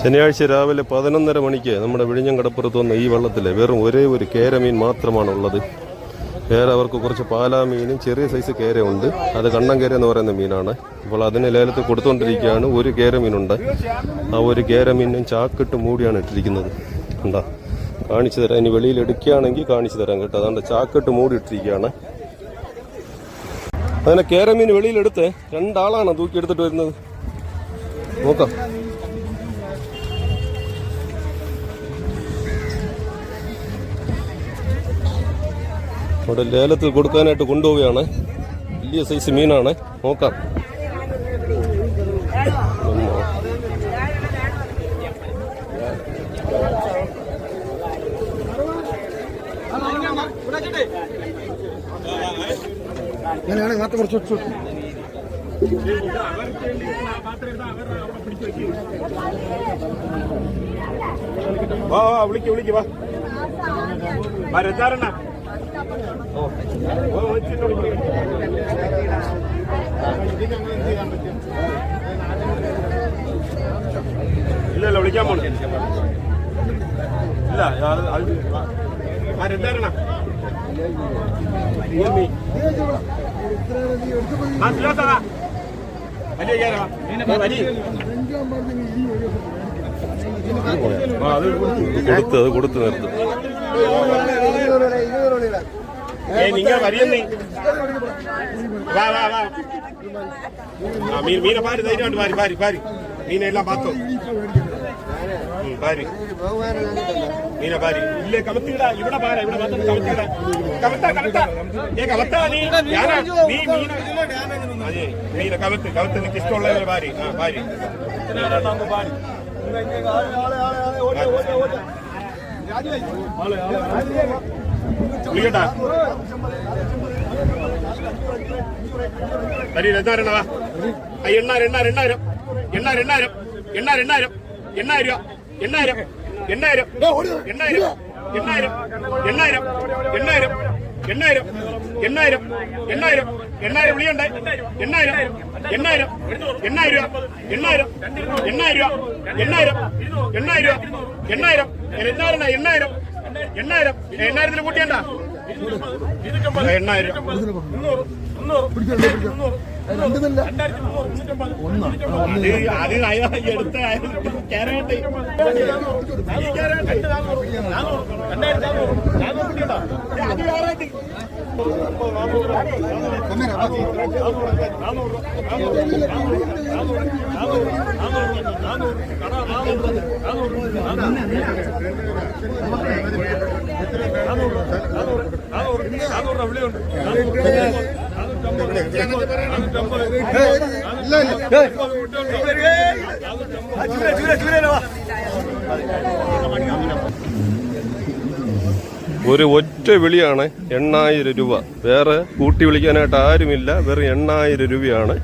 ശനിയാഴ്ച രാവിലെ പതിനൊന്നര മണിക്ക് നമ്മുടെ വിഴിഞ്ഞം കടപ്പുറത്ത് വന്ന ഈ വെള്ളത്തിൽ വെറും ഒരേ ഒരു കേരമീൻ മാത്രമാണ് ഉള്ളത് വേറെ അവർക്ക് കുറച്ച് പാലാ മീനും ചെറിയ സൈസ് കേരയുണ്ട് അത് കണ്ണം കേര എന്ന് പറയുന്ന മീനാണ്. അപ്പോൾ അതിന് ലേലത്തിൽ കൊടുത്തുകൊണ്ടിരിക്കുകയാണ്. ഒരു കേരമീനുണ്ട് ആ ഒരു കേരമീനും ചാക്കിട്ട് മൂടിയാണ് ഇട്ടിരിക്കുന്നത്. ഉണ്ടാ കാണിച്ചു തരാം. ഇനി വെളിയിൽ എടുക്കുകയാണെങ്കിൽ കാണിച്ചു തരാം കേട്ടോ. അതുകൊണ്ട് ചാക്കിട്ട് മൂടി ഇട്ടിരിക്കുകയാണ് അങ്ങനെ കേരമീൻ വെളിയിലെടുത്ത് രണ്ടാളാണ് തൂക്കി എടുത്തിട്ട് വരുന്നത്. നോക്കാം. അവിടെ ലേലത്തിൽ കൊടുക്കാനായിട്ട് കൊണ്ടുപോവുകയാണ്. വലിയ സൈസ് മീനാണ്. നോക്കാം. അങ്ങനെയാണ് മാത്രം കുറച്ച്. വാ വാ വിളിക്ക് വിളിക്ക് വാ വാ ഓ ഓ വെച്ചിട്ട് വിളിക്ക്. ഇല്ല ഇല്ല വിളിക്കാൻ പോണ ഇല്ല അത് കൊടുത്ത് അത് കൊടുത്ത് നിർത്ത്. വാ വാ വാ. മീനെ പാരി ധൈര്യമായിട്ട് പാരി പാരി പാരി. മീനെല്ലാം പാത്തോ. പാരി മീനെ പാരി ഇല്ലേ കമത്തിയിടാ. ഇവിടെ പാര ഇവിടെ വന്നിട്ട് കമത്തിയിടാ. കമത്ത കമത്ത. ഏ കമത്ത നീ. ഞാനാ. നീ മീന അതെ മീനെ കമത്ത് കമത്ത് നിനക്ക് ഇഷ്ടമുള്ള പാരി ആ പാരി വിളിക്കട്ടാ. എന്താ വാ. ആ, എണ്ണായിരം. എണ്ണായിരം എണ്ണായിരം. എണ്ണായിരം എണ്ണായിരം. എണ്ണായിരം എണ്ണായിരം എണ്ണായിരം എണ്ണായിരം എണ്ണായിരം എണ്ണായിരം എണ്ണായിരം എണ്ണായിരം എണ്ണായിരം എണ്ണായിരം എണ്ണായിരം വിളിയുണ്ട് എണ്ണായിരം എണ്ണായിരം എണ്ണായിരം എണ്ണായിരം എണ്ണായിരം എണ്ണായിരം എണ്ണായിരം എണ്ണായിരം രൂപ എണ്ണായിരം എണ്ണായിരം എണ്ണായിരം എണ്ണായിരം എണ്ണായിരത്തിൽ കൂട്ടിയണ്ട എണ്ണായിരം. രണ്ടുമില്ല. ഒന്ന്. നാനൂറ് നാനൂറ് നാനൂറ് നാനൂറ് വിളിയുണ്ട് ഒരു ഒറ്റ വിളിയാണ് എണ്ണായിരം രൂപ. വേറെ കൂട്ടി വിളിക്കാനായിട്ട് ആരുമില്ല. വെറും എണ്ണായിരം രൂപയാണ്.